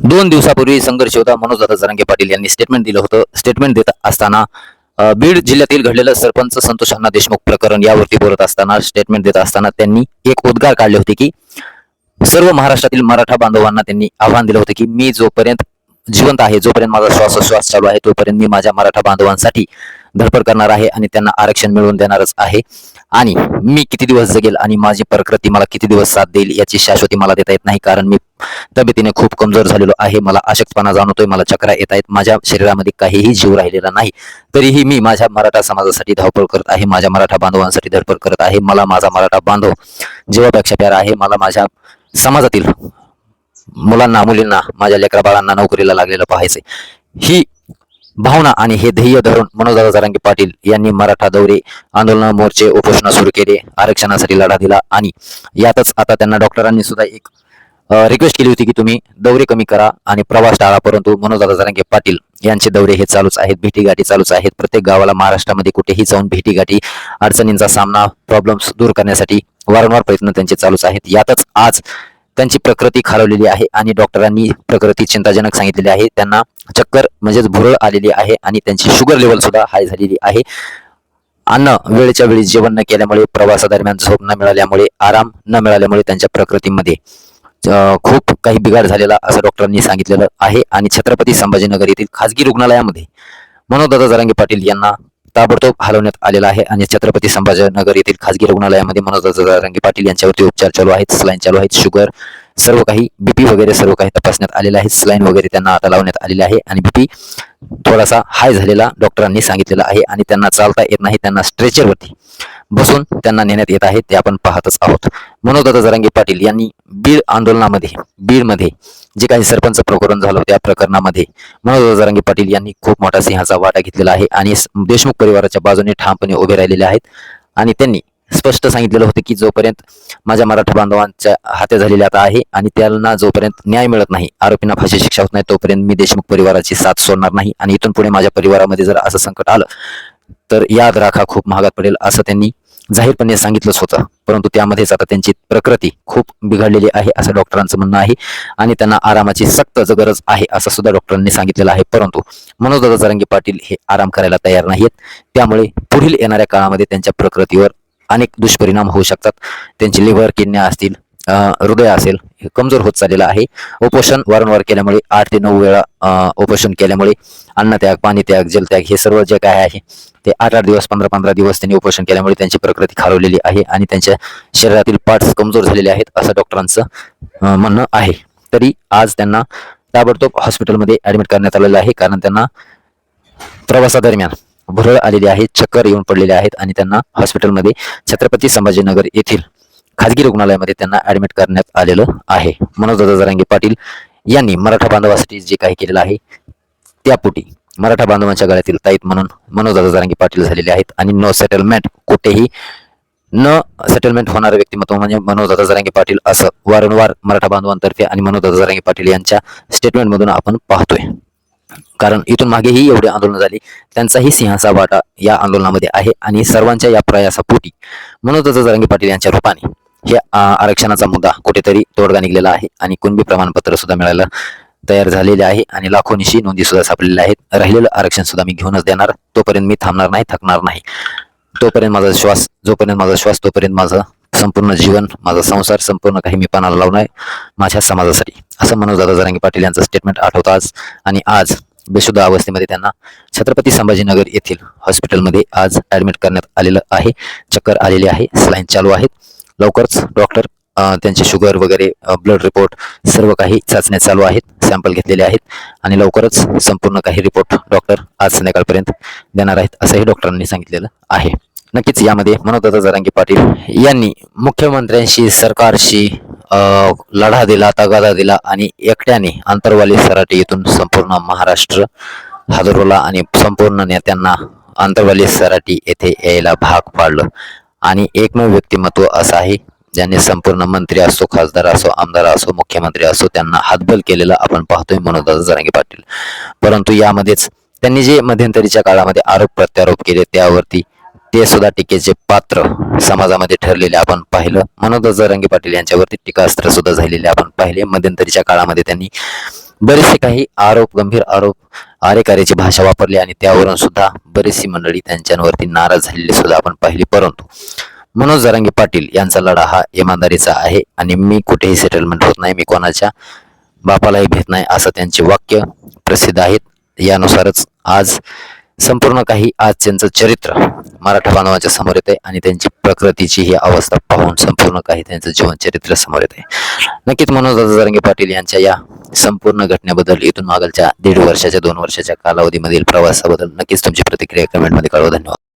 दोन दिवसापूर्वी संघर्ष होता. मनोजदादा जरांगे पाटील यांनी स्टेटमेंट दिलं होतं. स्टेटमेंट देत असताना बीड जिल्ह्यातील घडलेलं सरपंच संतोष अण्णा देशमुख प्रकरण यावरती बोलत असताना स्टेटमेंट देत असताना त्यांनी एक उद्गार काढले होते की सर्व महाराष्ट्रातील मराठा बांधवांना त्यांनी आव्हान दिलं होतं की मी जोपर्यंत जिवंत आहे जोपर्यंत माझा श्वासोश्वास चालू आहे तोपर्यंत मी माझ्या मराठा बांधवांसाठी धडपड करणार आहे आणि त्यांना आरक्षण मिळवून देणारच आहे. आणि मी किती दिवस जगेल आणि माझी प्रकृती मला किती दिवस साथ देईल याची शाश्वती मला देता येत नाही कारण मी तब्येतीने खूप कमजोर झालेलो आहे. मला अशक्तपणा जाणवतोय मला चक्रा येत आहेत. माझ्या शरीरामध्ये काहीही जीव राहिलेला नाही तरीही मी माझ्या मराठा समाजासाठी धावपळ करत आहे माझ्या मराठा बांधवांसाठी धडपड करत आहे. मला माझा मराठा बांधव जीवापेक्षा प्यारा आहे मला माझ्या समाजातील मुलांना मुलींना माझ्या लेकरा बाळांना नोकरीला लागलेलं पाहायचंय. ही भावना आणि हे ध्येय धरून मनोजदादा जरांगे पाटील यांनी मराठा दौरे आंदोलन मोर्चे उपोषण सुरू केले आरक्षणासाठी लढा दिला आणि यातच आता त्यांना डॉक्टरांनी सुद्धा एक रिक्वेस्ट केली होती की तुम्ही दौरे कमी करा आणि प्रवास टाळा. परंतु मनोजदादा जरांगे पाटील यांचे दौरे हे चालूच आहेत भेटीगाठी चालूच आहेत. प्रत्येक गावाला महाराष्ट्रामध्ये कुठेही जाऊन भेटीगाठी अडचणींचा सामना प्रॉब्लेम्स दूर करण्यासाठी वारंवार प्रयत्न त्यांचे चालूच आहेत. यातच आज त्यांची प्रकृती खालवलेली आहे आणि डॉक्टरांनी प्रकृती चिंताजनक सांगितलेली आहे. त्यांना चक्कर म्हणजेच भुरळ आलेली आहे आणि त्यांची शुगर लेवल सुद्धा हाय झालेली आहे. अन्न वेळेच्या वेळी जेवण न केल्यामुळे प्रवासादरम्यान झोप न मिळाल्यामुळे आराम न मिळाल्यामुळे त्यांच्या प्रकृतीमध्ये खूप काही बिघाड झालेला असं डॉक्टरांनी सांगितलेलं आहे. आणि छत्रपती संभाजीनगर येथील खासगी रुग्णालयामध्ये मनोदादा जरांगे पाटील यांना ताबडतोब हलवण्यात आलेला आहे आणि छत्रपती संभाजीनगर येथील खासगी रुग्णालयामध्ये मनोजदादा जरांगे पाटील यांच्यावरती उपचार चालू आहेत. सलाईन चालू आहेत. शुगर सर्व काही बीपी वगैरे सर्व काही तपासण्यात आलेलं आहे. सलाईन वगैरे त्यांना आता लावण्यात आलेले आहे आणि बीपी थोडासा हाय झालेला डॉक्टरांनी सांगितलेला आहे आणि त्यांना चालता येत नाही. त्यांना स्ट्रेचरवरती बसून त्यांना नेण्यात येत आहे. ते आपण पाहतच आहोत. मनोजदादा जरांगे पाटील यांनी बीड आंदोलनामध्ये बीडमध्ये जे काही सरपंच प्रकरण झालं त्या प्रकरणामध्ये मनोज जरांगे पाटील यांनी खूप मोठा सिंहाचा वाटा घेतलेला आहे आणि देशमुख परिवाराच्या बाजूने ठामपणे उभे राहिलेले आहेत. आणि त्यांनी स्पष्ट सांगितलेलं होतं की जोपर्यंत माझ्या मराठा बांधवांच्या हात्या झालेल्या आता आहे आणि त्यांना जोपर्यंत न्याय मिळत नाही आरोपींना फाशी शिक्षा होत नाही तोपर्यंत मी देशमुख परिवाराची साथ सोडणार नाही आणि इथून पुढे माझ्या परिवारामध्ये जर असं संकट आलं तर याद राखा खूप महागात पडेल असं त्यांनी जाहीरपणे सांगितलंच होतं. परंतु त्यामध्येच आता त्यांची प्रकृती खूप बिघडलेली आहे असं डॉक्टरांचं म्हणणं आहे आणि त्यांना आरामाची सक्त गरज आहे असं सुद्धा डॉक्टरांनी सांगितलेलं आहे. परंतु मनोजदादा जरांगे पाटील हे आराम करायला तयार नाहीत त्यामुळे पुढील येणाऱ्या काळामध्ये त्यांच्या प्रकृतीवर अनेक दुष्परिणाम होऊ शकतात. त्यांची लिव्हर किडन्या असतील हृदय असेल हे कमजोर होत चाललेलं आहे. उपोषण वारंवार केल्यामुळे आठ ते नऊ वेळा उपोषण केल्यामुळे अन्नत्याग पाणीत्याग जलत्याग हे सर्व जे काय आहे ते आठ आठ दिवस पंधरा पंधरा दिवस त्यांनी उपोषण केल्यामुळे त्यांची प्रकृती खालवलेली आहे आणि त्यांच्या शरीरातील पार्ट्स कमजोर झालेले आहेत असं डॉक्टरांचं म्हणणं आहे. तरी आज त्यांना ताबडतोब हॉस्पिटलमध्ये ऍडमिट करण्यात आलेलं आहे कारण त्यांना प्रवासादरम्यान भुरळ आलेली आहे चक्कर येऊन पडलेले आहेत आणि त्यांना हॉस्पिटलमध्ये छत्रपती संभाजीनगर येथील खाजगी रुग्णालयामध्ये त्यांना ऍडमिट करण्यात आलेलं आहे. मनोजदादा जरांगे पाटील यांनी मराठा बांधवासाठी जे काही केलेलं आहे त्यापोटी मराठा बांधवांच्या गळ्यातील ताईत म्हणून मनोजदादा जरांगे पाटील झालेले आहेत आणि नो सेटलमेंट कुठेही न सेटलमेंट होणारं व्यक्तिमत्व म्हणजे मनोजदादा जरांगे पाटील असं वारंवार मराठा बांधवांतर्फे आणि मनोजदादा जरांगे पाटील यांच्या स्टेटमेंटमधून आपण पाहतोय. कारण इथून मागेही एवढे आंदोलन झाली त्यांचाही सिंहाचा वाटा या आंदोलनामध्ये आहे आणि सर्वांच्या या प्रयासापोटी मनोजदादा जरांगे पाटील यांच्या रूपाने हे आरक्षणाचा मुद्दा कुठेतरी तोडगा निघलेला आहे आणि कुणबी प्रमाणपत्र सुद्धा मिळायला तयार झालेले आहे आणि लाखोनिशी नोंदी सुद्धा सापडलेल्या आहेत. राहिलेलं आरक्षण सुद्धा मी घेऊनच देणार. तोपर्यंत मी थांबणार नाही थकणार नाही. तोपर्यंत माझा श्वास जोपर्यंत माझा श्वास तोपर्यंत माझं संपूर्ण जीवन माझा संसार संपूर्ण काही मी पणाला लावणार माझ्या समाजासाठी. असं मनोजदादा जरांगे पाटील यांचं स्टेटमेंट आठवतं आज. आणि आज बेशुद्ध अवस्थेमध्ये त्यांना छत्रपती संभाजीनगर येथील हॉस्पिटलमध्ये आज ऍडमिट करण्यात आलेलं आहे. चक्कर आलेली आहे. सलाईन चालू आहेत. लवकरच डॉक्टर त्यांचे शुगर वगैरे ब्लड रिपोर्ट सर्व काही चाचण्या चालू आहेत सॅम्पल घेतलेले आहेत आणि लवकरच संपूर्ण काही रिपोर्ट डॉक्टर आज संध्याकाळपर्यंत देणार आहेत असंही डॉक्टरांनी सांगितलेलं आहे. नक्कीच यामध्ये मनोदत्ता जरांगी पाटील यांनी मुख्यमंत्र्यांशी सरकारशी लढा दिला तगादा दिला आणि एकट्याने आंतरवाली सराटे येथून संपूर्ण महाराष्ट्र हादरवला आणि संपूर्ण नेत्यांना आंतरवाली सराटी येथे यायला भाग पाडलं. आणि एकमेव व्यक्तिमत्व असं आहे ज्यांनी संपूर्ण मंत्री असो खासदार असो आमदार असो मुख्यमंत्री असो त्यांना हातबल केलेला आपण पाहतोय मनोदादा जरांगे पाटील. परंतु यामध्येच त्यांनी जे मध्यंतरीच्या काळामध्ये आरोप प्रत्यारोप केले त्यावरती ते सुद्धा टीकेचे पात्र समाजामध्ये ठरलेले आपण पाहिलं. मनोज जरांगे पाटील यांच्यावरती टीकास्त्र सुद्धा झालेले आपण पाहिले. मध्यंतरीच्या काळामध्ये त्यांनी बरेचसे काही आरोप गंभीर आरोप आरेकार्याची भाषा वापरली आणि त्यावरून सुद्धा बरीचशी मंडळी त्यांच्यावरती नाराज झालेली सुद्धा आपण पाहिली. परंतु मनोज जरांगे पाटील यांचा लढा हा इमानदारीचा आहे आणि मी कुठेही सेटलमेंट होत नाही मी कोणाच्या बापालाही भेट नाही असं त्यांचे वाक्य प्रसिद्ध आहेत. यानुसारच आज संपूर्ण काही आज त्यांचं चरित्र मराठा बांधवांच्या समोर येते आणि त्यांची प्रकृतीची ही अवस्था पाहून संपूर्ण काही त्यांचं जीवन चरित्र समोर येते नक्कीच मनोज दादा पाटील यांच्या या संपूर्ण घटनेबद्दल इथून मागलच्या दीड वर्षाच्या दोन वर्षाच्या कालावधीमधील प्रवासाबद्दल नक्कीच तुमची प्रतिक्रिया कमेंटमध्ये कळवा. धन्यवाद.